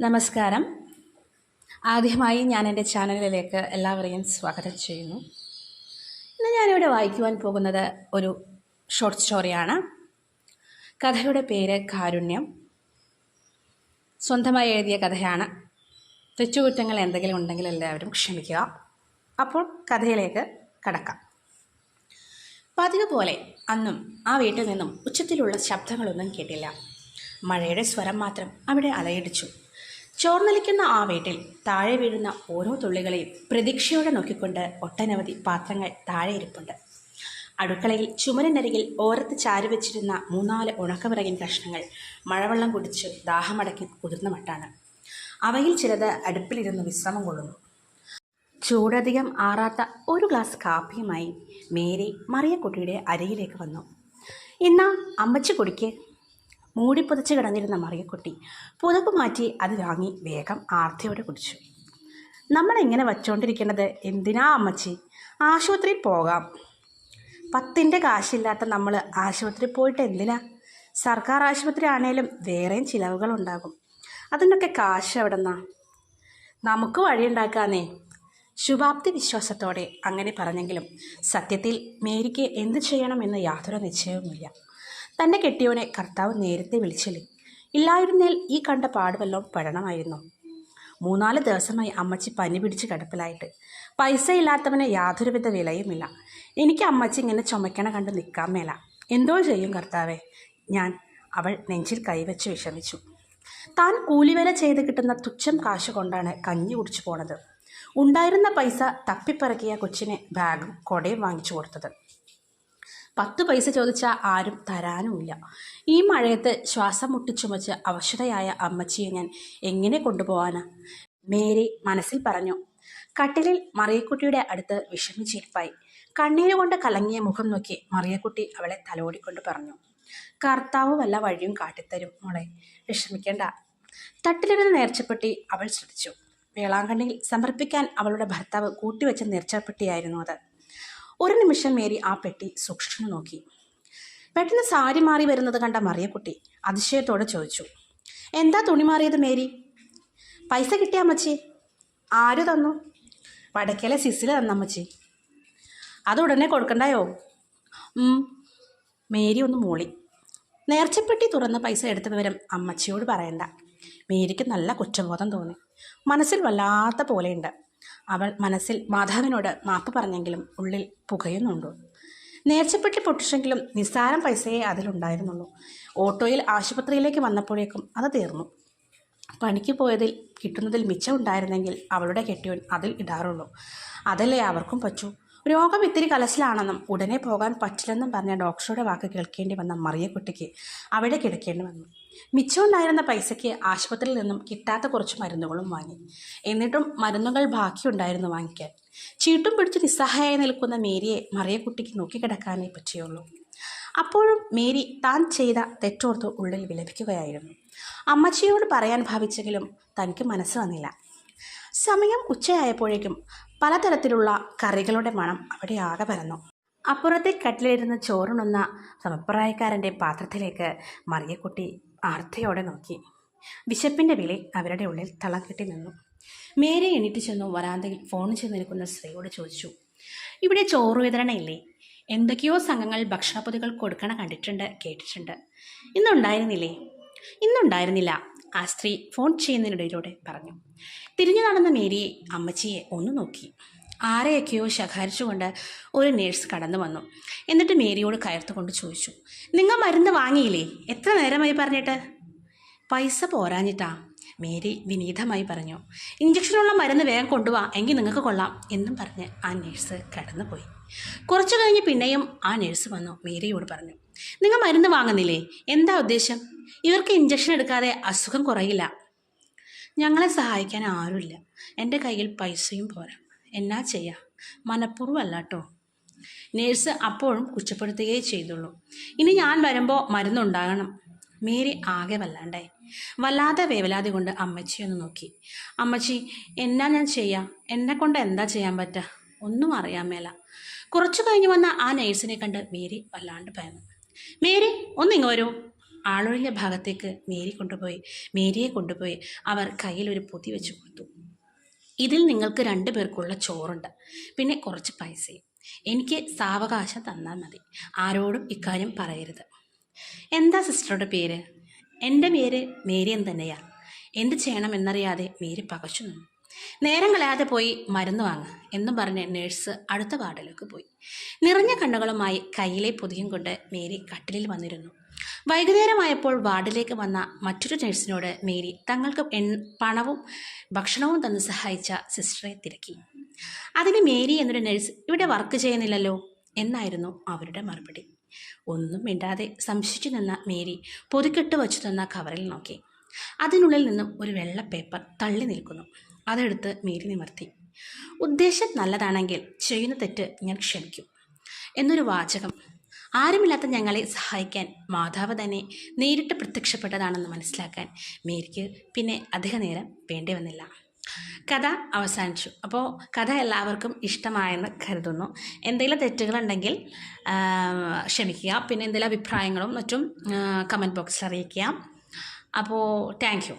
നമസ്കാരം. ആദ്യമായി ഞാൻ എന്റെ ചാനലിലേക്ക് എല്ലാവരെയും സ്വാഗതം ചെയ്യുന്നു. ഇന്ന് ഞാനിവിടെ വായിക്കുവാൻ പോകുന്നത് ഒരു ഷോർട്ട് സ്റ്റോറിയാണ് കഥയുടെ പേര് കാരുണ്യം. സ്വന്തമായി എഴുതിയ കഥയാണ്. തെറ്റുകുറ്റങ്ങൾ എന്തെങ്കിലും ഉണ്ടെങ്കിൽ എല്ലാവരും ക്ഷമിക്കുക. അപ്പോൾ കഥയിലേക്ക് കടക്കാം. പതിവ് പോലെ അന്നും ആ വീട്ടിൽ നിന്നും ഉച്ചത്തിലുള്ള ശബ്ദങ്ങളൊന്നും കേട്ടില്ല. മഴയുടെ സ്വരം മാത്രം അവിടെ അലയടിച്ചു. ചോർന്നലിക്കുന്ന ആ വീട്ടിൽ താഴെ വീഴുന്ന ഓരോ തുള്ളികളെയും പ്രതീക്ഷയോടെ നോക്കിക്കൊണ്ട് ഒട്ടനവധി പാത്രങ്ങൾ താഴെ ഇരിപ്പുണ്ട്. അടുക്കളയിൽ ചുമരിനരികിൽ ഓരത്ത് ചാരി വെച്ചിരുന്ന മൂന്നാൽ ഉണക്കവിറകിൻ കഷ്ണങ്ങൾ മഴവെള്ളം കുടിച്ച് ദാഹമടക്കി കുതിർന്ന മട്ടാണ്. അവയിൽ ചിലത് അടുപ്പിലിരുന്ന് വിശ്രമം കൊള്ളുന്നു. ചൂടധികം ആറാത്ത ഒരു ഗ്ലാസ് കാപ്പിയുമായി മേരി മറിയക്കുട്ടിയുടെ അരയിലേക്ക് വന്നു. എന്നാ അമ്മച്ചി കുടിക്ക്. മൂടിപ്പുതച്ച് കിടന്നിരുന്ന മറിയക്കുട്ടി പുതപ്പ് മാറ്റി അത് വാങ്ങി വേഗം ആർത്തിയോടെ കുടിച്ചു. നമ്മളെങ്ങനെ വച്ചുകൊണ്ടിരിക്കുന്നത് എന്തിനാ അമ്മച്ചി? ആശുപത്രിയിൽ പോകാം. പത്തിന്റെ കാശില്ലാത്ത നമ്മൾ ആശുപത്രിയിൽ പോയിട്ട് എന്തിനാ? സർക്കാർ ആശുപത്രി ആണേലും വേറെയും ചിലവുകളുണ്ടാകും അതിനൊക്കെ കാശ് എവിടെന്നാ? നമുക്ക് വഴിയുണ്ടാക്കാന്നേ ശുഭാപ്തി വിശ്വാസത്തോടെ അങ്ങനെ പറഞ്ഞെങ്കിലും സത്യത്തിൽ മേരിക്ക് എന്ത് ചെയ്യണമെന്ന് യാതൊരു നിശ്ചയവുമില്ല. തന്റെ കെട്ടിയവനെ കർത്താവ് നേരത്തെ വിളിച്ചില്ലേ? ഇല്ലായിരുന്നേൽ ഈ കണ്ട പാടുവല്ലോ പെടണമായിരുന്നു മൂന്നാൽ ദിവസമായി അമ്മച്ചി പനി പിടിച്ച് കിടപ്പിലായിട്ട്. പൈസ ഇല്ലാത്തവന് യാതൊരുവിധ വിലയുമില്ല. എനിക്ക് അമ്മച്ചി ഇങ്ങനെ ചുമക്കണ കണ്ട് നിൽക്കാൻ മേല. എന്തോ ചെയ്യും കർത്താവെ? ഞാൻ അവൾ നെഞ്ചിൽ കൈവച്ച് വിഷമിച്ചു. താൻ കൂലിവില ചെയ്ത് കിട്ടുന്ന തുച്ഛം കാശ് കൊണ്ടാണ് കഞ്ഞി കുടിച്ചു പോണത്. ഉണ്ടായിരുന്ന പൈസ തപ്പിപ്പറക്കിയ കൊച്ചിനെ ബാഗും കൊടയും വാങ്ങിച്ചു കൊടുത്തത്. പത്ത് പൈസ ചോദിച്ചാൽ ആരും തരാനുമില്ല. ഈ മഴയത്ത് ശ്വാസം മുട്ടിച്ചുമച്ച് അവശതയായ അമ്മച്ചിയെ ഞാൻ എങ്ങനെ കൊണ്ടുപോകാനാ മേരി മനസ്സിൽ പറഞ്ഞു. കട്ടിലിൽ മറിയക്കുട്ടിയുടെ അടുത്ത് വിഷമിച്ചിരിപ്പായി. കണ്ണീരുകൊണ്ട് കലങ്ങിയ മുഖം നോക്കി മറിയക്കുട്ടി അവളെ തലോടിക്കൊണ്ട് പറഞ്ഞു. കർത്താവ് വല്ല വഴിയും കാട്ടിത്തരും മോളെ. വിഷമിക്കേണ്ട. തട്ടിലിരുന്ന് നേർച്ചപ്പെട്ടി അവൾ ശ്രദ്ധിച്ചു. വേളാങ്കണ്ണിയിൽ സമർപ്പിക്കാൻ അവളുടെ ഭർത്താവ് കൂട്ടിവെച്ച നേർച്ചപ്പെട്ടിയായിരുന്നു അത്. ഒരു നിമിഷം മേരി ആ പെട്ടി സൂക്ഷിച്ചു നോക്കി. പെട്ടെന്ന് സാരി മാറി വരുന്നത് കണ്ട മറിയക്കുട്ടി അതിശയത്തോടെ ചോദിച്ചു എന്താ തുണി മാറിയത് മേരി? പൈസ കിട്ടിയ അമ്മച്ചി? ആര് തന്നു? വടക്കേലെ തന്ന അമ്മച്ചി. അത് ഉടനെ കൊടുക്കണ്ടായോ? മേരി ഒന്ന് മൂളി. നേർച്ചപ്പെട്ടി തുറന്ന് പൈസ എടുത്ത വിവരം അമ്മച്ചിയോട് പറയണ്ട. മേരിക്ക് നല്ല കുറ്റബോധം തോന്നി. മനസ്സിൽ വല്ലാത്ത പോലെയുണ്ട്. അവൾ മനസ്സിൽ മാധവനോട് മാപ്പ് പറഞ്ഞെങ്കിലും ഉള്ളിൽ പുകയുന്നുണ്ടോ? നേർച്ചപ്പെട്ടി പൊട്ടിച്ചെങ്കിലും നിസ്സാരം പൈസയെ അതിലുണ്ടായിരുന്നുള്ളൂ ഓട്ടോയിൽ ആശുപത്രിയിലേക്ക് വന്നപ്പോഴേക്കും അത് തീർന്നു. പണിക്ക് പോയതിൽ കിട്ടുന്നതിൽ മിച്ചം ഉണ്ടായിരുന്നെങ്കിൽ അവളുടെ കെട്ടിയവൻ അതിൽ ഇടാറുള്ളൂ. അതല്ലേ അവർക്കും പറ്റൂ? രോഗം ഇത്തിരി കലശലാണെന്നും ഉടനെ പോകാൻ പറ്റില്ലെന്നും പറഞ്ഞ ഡോക്ടറുടെ വാക്ക് കേൾക്കേണ്ടി വന്ന മറിയക്കുട്ടിക്ക് അവിടെ കിടക്കേണ്ടി വന്നു. മിച്ചമുണ്ടായിരുന്ന പൈസയ്ക്ക് ആശുപത്രിയിൽ നിന്നും കിട്ടാത്ത കുറച്ച് മരുന്നുകളും വാങ്ങി. എന്നിട്ടും മരുന്നുകൾ ബാക്കിയുണ്ടായിരുന്നു വാങ്ങിക്കാൻ. ചീട്ടും പിടിച്ച് നിസ്സഹായായി നിൽക്കുന്ന മേരിയെ മറിയക്കുട്ടിക്ക് നോക്കിക്കിടക്കാനേ പറ്റിയുള്ളൂ. അപ്പോഴും മേരി താൻ ചെയ്ത തെറ്റോർത്ത് ഉള്ളിൽ വിലപിക്കുകയായിരുന്നു. അമ്മച്ചിയോട് പറയാൻ ഭാവിച്ചെങ്കിലും തനിക്ക് മനസ്സ് വന്നില്ല. സമയം ഉച്ചയായപ്പോഴേക്കും പലതരത്തിലുള്ള കറികളുടെ മണം അവിടെ ആകെ പരന്നു. അപ്പുറത്തെ കട്ടിലിരുന്ന് ചോറുണ്ണുന്ന സമപ്രായക്കാരന്റെ പാത്രത്തിലേക്ക് മറിയക്കുട്ടി ആർത്തിയോടെ നോക്കി. വിശപ്പിന്റെ വിളി അവരുടെ ഉള്ളിൽ തളം നിന്നു. മേരി എണീറ്റ് ചെന്നു വരാന്തയിൽ ഫോൺ ചെയ്ത് നിൽക്കുന്ന സ്ത്രീയോട് ചോദിച്ചു ഇവിടെ ചോറ് വിതരണയില്ലേ എന്തൊക്കെയോ സംഘങ്ങൾ ഭക്ഷണപ്പൊതികൾ കൊടുക്കണ കണ്ടിട്ടുണ്ട് കേട്ടിട്ടുണ്ട്. ഇന്നുണ്ടായിരുന്നില്ലേ? ഇന്നുണ്ടായിരുന്നില്ല ആ സ്ത്രീ ഫോൺ ചെയ്യുന്നതിനിടയിലൂടെ പറഞ്ഞു. തിരിഞ്ഞു നടന്ന മേരിയെ അമ്മച്ചിയെ ഒന്ന് നോക്കി. ആരെയൊക്കെയോ ശകാരിച്ചുകൊണ്ട് ഒരു നേഴ്സ് കടന്നു വന്നു. എന്നിട്ട് മേരിയോട് കയർത്തുകൊണ്ട് ചോദിച്ചു നിങ്ങൾ മരുന്ന് വാങ്ങിയില്ലേ? എത്ര നേരമായി പറഞ്ഞിട്ട്? പൈസ പോരാഞ്ഞിട്ടാ മേരി വിനീതമായി പറഞ്ഞു. ഇഞ്ചക്ഷനുള്ള മരുന്ന് വേഗം കൊണ്ടുവാ എങ്കിൽ നിങ്ങൾക്ക് കൊള്ളാം എന്നും പറഞ്ഞ് ആ നേഴ്സ് കടന്നുപോയി. കുറച്ചു കഴിഞ്ഞ് പിന്നെയും ആ നേഴ്സ് വന്നു മേരിയോട് പറഞ്ഞു. നിങ്ങൾ മരുന്ന് വാങ്ങുന്നില്ലേ? എന്താ ഉദ്ദേശം? ഇവർക്ക് ഇഞ്ചക്ഷൻ എടുക്കാതെ അസുഖം കുറയില്ല. ഞങ്ങളെ സഹായിക്കാൻ ആരുമില്ല. എന്റെ കയ്യിൽ പൈസയും പോരാ. എന്നാ ചെയ്യാ? മനഃപൂർവമല്ല കേട്ടോ നേഴ്സ് അപ്പോഴും കുറ്റപ്പെടുത്തുകയേ ചെയ്തുള്ളൂ. ഇനി ഞാൻ വരുമ്പോൾ മരുന്നുണ്ടാകണം. മേരി ആകെ വല്ലാണ്ടായി. വല്ലാതെ വേവലാതി കൊണ്ട് അമ്മച്ചിയൊന്ന് നോക്കി. അമ്മച്ചി എന്നാ ഞാൻ ചെയ്യാം? എന്നെ കൊണ്ട് എന്താ ചെയ്യാൻ പറ്റുക ഒന്നും അറിയാൻ മേല. കുറച്ചു കഴിഞ്ഞ് വന്ന ആ നേഴ്സിനെ കണ്ട് മേരി വല്ലാണ്ട് ഭയന്നു. മേരി ഒന്നിങ്ങ് വരൂ. ആളൊഴിഞ്ഞ ഭാഗത്തേക്ക് മേരി കൊണ്ടുപോയി. മേരിയെ കൊണ്ടുപോയി. അവർ കയ്യിൽ ഒരു പൊതി വെച്ച് കൊടുത്തു. ഇതിൽ നിങ്ങൾക്ക് രണ്ടു പേർക്കുള്ള ചോറുണ്ട്. പിന്നെ കുറച്ച് പൈസയും. എനിക്ക് സാവകാശം തന്നാൽ മതി. ആരോടും ഇക്കാര്യം പറയരുത്. എന്താ സിസ്റ്ററുടെ പേര്? എന്റെ പേര് മേരിയൻ തന്നെയാ. എന്ത് ചെയ്യണം എന്നറിയാതെ മേരി പകച്ചു നിന്നു. നേരം കളയാതെ പോയി മരുന്ന് വാങ്ങുക എന്നും പറഞ്ഞ് നേഴ്സ് അടുത്ത വാർഡിലേക്ക് പോയി. നിറഞ്ഞ കണ്ണുകളുമായി കയ്യിലെ പൊതിയും കൊണ്ട് മേരി കട്ടിലിൽ വന്നിരുന്നു. വൈകുന്നേരമായപ്പോൾ വാർഡിലേക്ക് വന്ന മറ്റൊരു നഴ്സിനോട് മേരി തങ്ങൾക്ക് പണവും ഭക്ഷണവും തന്ന് സഹായിച്ച സിസ്റ്ററെ തിരക്കി. അതിന് മേരി എന്നൊരു നഴ്സ് ഇവിടെ വർക്ക് ചെയ്യുന്നില്ലല്ലോ എന്നായിരുന്നു അവരുടെ മറുപടി. ഒന്നും മിണ്ടാതെ സംശയിച്ചു നിന്ന മേരി പൊതുക്കെട്ട് വച്ചു തന്ന കവറിൽ നോക്കി. അതിനുള്ളിൽ നിന്നും ഒരു വെള്ള പേപ്പർ തള്ളി നിൽക്കുന്നു. അതെടുത്ത് മേരി നിമർത്തി ഉദ്ദേശം നല്ലതാണെങ്കിൽ ചെയ്യുന്ന തെറ്റ് ഞാൻ ക്ഷമിക്കും എന്നൊരു വാചകം ആരുമില്ലാത്ത ഞങ്ങളെ സഹായിക്കാൻ മാതാവ് തന്നെ നേരിട്ട് പ്രത്യക്ഷപ്പെട്ടതാണെന്ന് മനസ്സിലാക്കാൻ മേരിക്ക് പിന്നെ അധിക നേരം വേണ്ടി വന്നില്ല. കഥ അവസാനിച്ചു. അപ്പോൾ കഥ എല്ലാവർക്കും ഇഷ്ടമായെന്ന് കരുതുന്നു. എന്തെങ്കിലും തെറ്റുകളുണ്ടെങ്കിൽ ക്ഷമിക്കുക. പിന്നെ എന്തെങ്കിലും അഭിപ്രായങ്ങളും മറ്റും കമന്റ് ബോക്സിൽ അറിയിക്കുക. അപ്പോൾ താങ്ക്